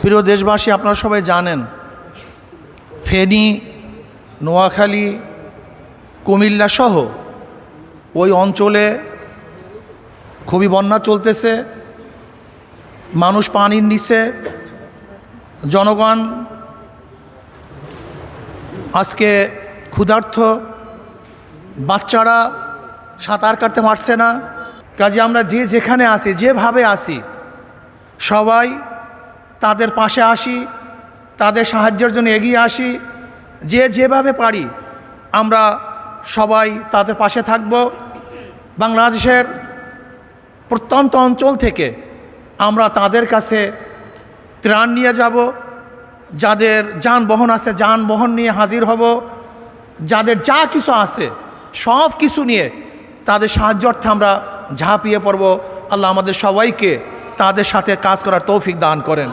প্রিয় দেশবাসী, আপনারা সবাই জানেন, ফেনী, নোয়াখালী, কুমিল্লা সহ ওই অঞ্চলে খুবই বন্যা চলতেছে। মানুষ পানির নিচে, জনগণ আজকে ক্ষুধার্থ বাচ্চারা সাঁতার কাটতে পারছে না। কাজে আমরা যে যেখানে আসি যেভাবে আসি সবাই তাদের পাশে আসি, তাদের সাহায্যের জন্য এগিয়ে আসি। যে যেভাবে পারি, আমরা সবাই তাদের পাশে থাকব। বাংলাদেশের প্রত্যন্ত অঞ্চল থেকে আমরা তাদের কাছে ত্রাণ নিয়ে যাব। যাদের যানবাহন আছে, যানবাহন নিয়ে হাজির হব। যাদের যা কিছু আছে, সব কিছু নিয়ে তাদের সাহায্যার্থে আমরা ঝাঁপিয়ে পড়ব। আল্লাহ আমাদের সবাইকে তাদের সাথে কাজ করার তৌফিক দান করেন।